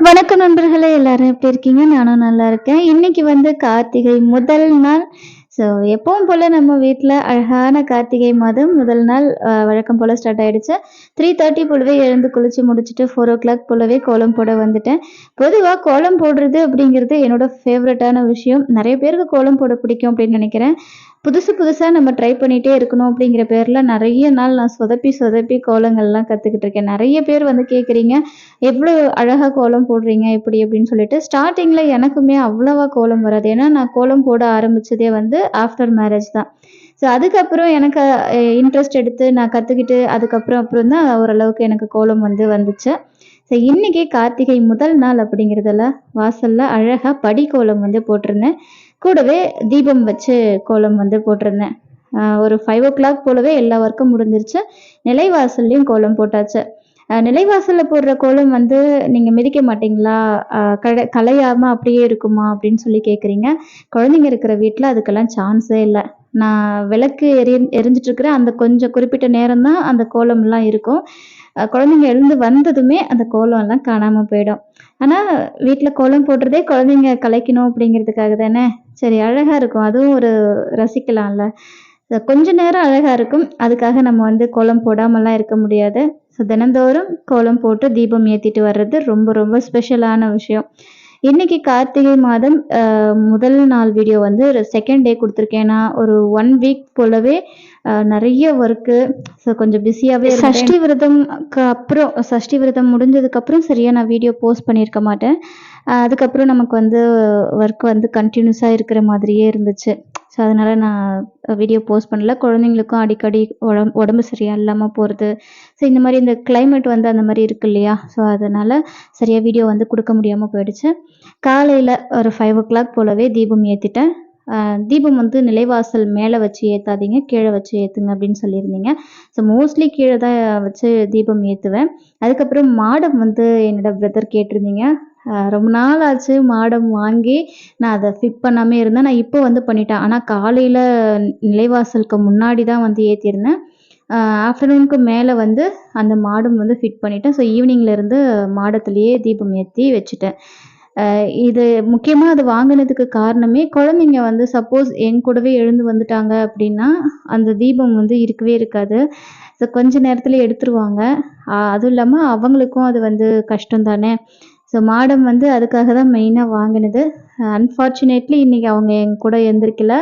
வணக்கம் நண்பர்களே எல்லாரும் எப்படி இருக்கீங்க? நானும் நல்லா இருக்கேன். இன்னைக்கு வந்து கார்த்திகை முதல் நாள். ஸோ எப்பவும் போல் நம்ம வீட்டில் அழகான கார்த்திகை மாதம் முதல் நாள் வழக்கம் போல் ஸ்டார்ட் ஆகிடுச்சு த்ரீ தேர்ட்டி போலவே எழுந்து குளிச்சு முடிச்சுட்டு ஃபோர் ஓ கிளாக் போலவே கோலம் போட வந்துட்டேன். பொதுவாக கோலம் போடுறது அப்படிங்கிறது என்னோட ஃபேவரட்டான விஷயம். நிறைய பேருக்கு கோலம் போட பிடிக்கும் அப்படின்னு நினைக்கிறேன். புதுசு புதுசாக நம்ம ட்ரை பண்ணிகிட்டே இருக்கணும் அப்படிங்கிற பேரில் நிறைய நாள் நான் சொதப்பி சொதப்பி கோலங்கள்லாம் கற்றுக்கிட்டு இருக்கேன். நிறைய பேர் வந்து கேட்குறீங்க எவ்வளோ அழகாக கோலம் போடுறீங்க? இப்படி அப்படின்னு சொல்லிட்டு. ஸ்டார்டிங்கில் எனக்குமே அவ்வளோவா கோலம் வராது. ஏன்னா நான் கோலம் போட ஆரம்பிச்சதே வந்து ஆஃப்டர் மேரேஜ் தான். ஸோ அதுக்கப்புறம் எனக்கு இன்ட்ரெஸ்ட் எடுத்து நான் கற்றுக்கிட்டு அதுக்கப்புறம் அப்புறம் தான் ஓரளவுக்கு எனக்கு கோலம் வந்து வந்துச்சு. ஸோ இன்றைக்கி கார்த்திகை முதல் நாள் அப்படிங்கிறதுல வாசலில் அழகாக படி கோலம் வந்து போட்டிருந்தேன். கூடவே தீபம் வச்சு கோலம் வந்து போட்டிருந்தேன். ஒரு ஃபைவ் ஓ கிளாக் போலவே எல்லா ஒர்க்கும் முடிஞ்சிருச்சு. நிலைவாசல்லையும் கோலம் போட்டாச்சு. நிலைவாசலில் போடுற கோலம் வந்து நீங்கள் மிதிக்க மாட்டீங்களா? கடை கலையாமல் அப்படியே இருக்குமா அப்படின்னு சொல்லி கேட்குறீங்க குழந்தைங்க இருக்கிற வீட்டில் அதுக்கெல்லாம் சான்ஸே இல்லை. நான் விளக்கு எரி எரிஞ்சிட்டு அந்த கொஞ்சம் குறிப்பிட்ட நேரம் தான் அந்த கோலம்லாம் இருக்கும். குழந்தைங்க எழுந்து வந்ததுமே அந்த கோலம் எல்லாம் காணாமல் போயிடும். ஆனால் வீட்டில் கோலம் போடுறதே குழந்தைங்க கலைக்கணும் அப்படிங்கிறதுக்காக தானே? சரி அழகாக இருக்கும். அதுவும் ஒரு ரசிக்கலாம்ல. கொஞ்ச நேரம் அழகாக இருக்கும். அதுக்காக நம்ம வந்து கோலம் போடாமலாம் இருக்க முடியாது. ஸோ தினந்தோறும் கோலம் போட்டு தீபம் ஏற்றிட்டு வர்றது ரொம்ப ரொம்ப ஸ்பெஷலான விஷயம். இன்னைக்கு கார்த்திகை மாதம் முதல் நாள் வீடியோ வந்து ஒரு செகண்ட் டே கொடுத்துருக்கேன்னா ஒரு ஒன் வீக் போலவே நிறைய ஒர்க்கு ஸோ கொஞ்சம் பிஸியாகவே சஷ்டி விரதம்க்கு அப்புறம் சஷ்டி விரதம் முடிஞ்சதுக்கப்புறம் சரியாக நான் வீடியோ போஸ்ட் பண்ணியிருக்க மாட்டேன். அதுக்கப்புறம் நமக்கு வந்து ஒர்க் வந்து கண்டினியூஸாக இருக்கிற மாதிரியே இருந்துச்சு. ஸோ அதனால் நான் வீடியோ போஸ்ட் பண்ணல. குழந்தைங்களுக்கும் அடிக்கடி உடம்பு உடம்பு சரியாக இல்லாமல் போகிறது ஸோ இந்த மாதிரி இந்த கிளைமேட் வந்து அந்த மாதிரி இருக்கு இல்லையா? ஸோ அதனால் சரியாக வீடியோ வந்து கொடுக்க முடியாமல் போயிடுச்சு. காலையில் ஒரு ஃபைவ் ஓ கிளாக் போலவே தீபம் ஏற்றிட்டேன் தீபம் வந்து நிலைவாசல் மேலே வச்சு ஏற்றாதீங்க கீழே வச்சு ஏற்றுங்க அப்படின்னு சொல்லியிருந்தீங்க. ஸோ மோஸ்ட்லி கீழே தான் வச்சு தீபம் ஏற்றுவேன் அதுக்கப்புறம் மாடம் வந்து என்னோடய பிரதர் கேட்டிருந்தீங்க. ரொம்ப நாள் ஆச்சு மாடம் வாங்கி நான் அதை ஃபிட் பண்ணாமே இருந்தேன். நான் இப்போ வந்து பண்ணிட்டேன். ஆனால் காலையில் நிலைவாசலுக்கு முன்னாடி தான் வந்து ஏற்றிருந்தேன் ஆஃப்டர்நூனுக்கு மேலே வந்து அந்த மாடம் வந்து ஃபிட் பண்ணிட்டேன். ஸோ ஈவினிங்லேருந்து மாடத்துலேயே தீபம் ஏற்றி வச்சுட்டேன். இது முக்கியமாக அது வாங்கினதுக்கு காரணமே குழந்தைங்க வந்து சப்போஸ் என் கூடவே எழுந்து வந்துட்டாங்க அப்படின்னா அந்த தீபம் வந்து இருக்கவே இருக்காது. ஸோ கொஞ்ச நேரத்தில் எடுத்துருவாங்க. அதுவும் இல்லாமல் அவங்களுக்கும் அது வந்து கஷ்டம் தானே ஸோ மாடம் வந்து அதுக்காக தான் மெயினாக வாங்கினது. அன்ஃபார்ச்சுனேட்லி இன்றைக்கி அவங்க என் கூட எந்திரிக்கல.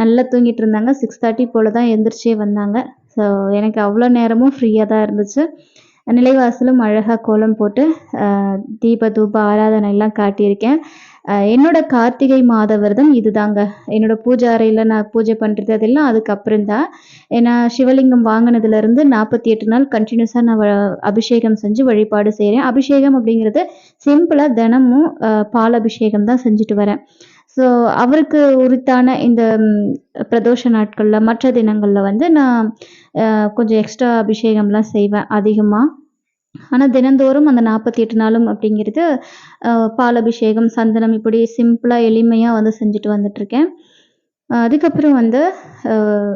நல்லா தூங்கிட்டு இருந்தாங்க. சிக்ஸ் தேர்ட்டி போல் தான் எந்திரிச்சே வந்தாங்க. ஸோ எனக்கு அவ்வளோ நேரமும் ஃப்ரீயாக தான் இருந்துச்சு. நிலைவாசலும் அழகாக கோலம் போட்டு தீப தூப ஆராதனை எல்லாம் காட்டியிருக்கேன். என்னோட கார்த்திகை மாத விரதம் இதுதாங்க. என்னோட பூஜை அறையில் நான் பூஜை பண்ணுறது அதெல்லாம் அதுக்கப்புறம் தான் ஏன்னா சிவலிங்கம் வாங்கினதுலேருந்து நாற்பத்தி எட்டு நாள் கண்டினியூஸாக நான் வ- அபிஷேகம் செஞ்சு வழிபாடு செய்கிறேன் அபிஷேகம் அப்படிங்கிறது சிம்பிளாக தினமும் பால் அபிஷேகம் தான் செஞ்சுட்டு வரேன். ஸோ அவருக்கு உரித்தான இந்த பிரதோஷ நாட்களில் மற்ற தினங்களில் வந்து நான் கொஞ்சம் எக்ஸ்ட்ரா அபிஷேகம்லாம் செய்வேன் அதிகமாக ஆனால் தினந்தோறும் அந்த நாற்பத்தி எட்டு நாளும் அப்படிங்கிறது ஆஹ் பால் அபிஷேகம் சந்தனம் இப்படி சிம்பிளாக எளிமையாக வந்து செஞ்சுட்டு வந்துட்ருக்கேன் அதுக்கப்புறம் வந்து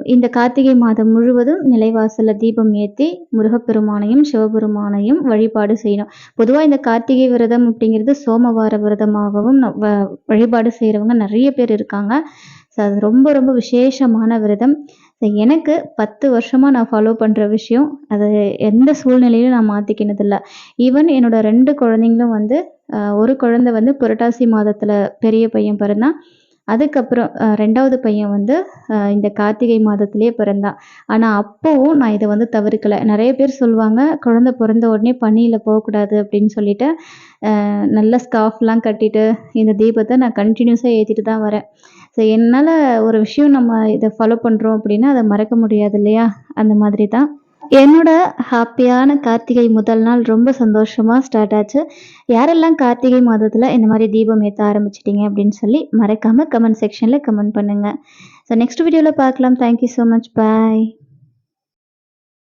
இந்த கார்த்திகை மாதம் முழுவதும் நிலைவாசலில் தீபம் ஏற்றி முருகப்பெருமானையும் சிவபெருமானையும் வழிபாடு செய்யணும். பொதுவாக இந்த கார்த்திகை விரதம் அப்படிங்கிறது சோமவார விரதமாகவும் வ- வழிபாடு செய்கிறவங்க நிறைய பேர் இருக்காங்க. ஸோ அது ரொம்ப ரொம்ப விசேஷமான விரதம். ஸோ எனக்கு பத்து வருஷமாக நான் ஃபாலோ பண்ணுற விஷயம் அது எந்த சூழ்நிலையிலும் நான் மாற்றிக்கினதில்ல ஈவன் என்னோட ரெண்டு குழந்தைங்களும் வந்து ஒரு குழந்தை வந்து புரட்டாசி மாதத்தில் பெரிய பையன் பிறந்தான் அதுக்கப்புறம் ரெண்டாவது பையன் வந்து இந்த கார்த்திகை மாதத்திலே பிறந்தான். ஆனால் அப்போவும் நான் இதை வந்து தவிர்க்கலை. நிறைய பேர் சொல்லுவாங்க குழந்தை பிறந்த உடனே பனியில் போகக்கூடாது அப்படின்னு சொல்லிட்டு நல்ல ஸ்காஃப்லாம் கட்டிட்டு இந்த தீபத்தை நான் கண்டினியூஸாக ஏற்றிட்டு தான் வரேன். ஸோ என்னால் ஒரு விஷயம் நம்ம இதை ஃபாலோ பண்ணுறோம் அப்படின்னா அதை மறக்க முடியாது இல்லையா? அந்த மாதிரி தான். என்னோட ஹாப்பியான கார்த்திகை முதல் நாள் ரொம்ப சந்தோஷமாக ஸ்டார்ட் ஆச்சு. யாரெல்லாம் கார்த்திகை மாதத்தில் இந்த மாதிரி தீபம் ஏற்ற ஆரம்பிச்சிட்டிங்க அப்படின்னு சொல்லி மறக்காமல் கமெண்ட் செக்ஷனில் கமெண்ட் பண்ணுங்கள் ஸோ நெக்ஸ்ட் வீடியோவில் பார்க்கலாம். Thank you so much bye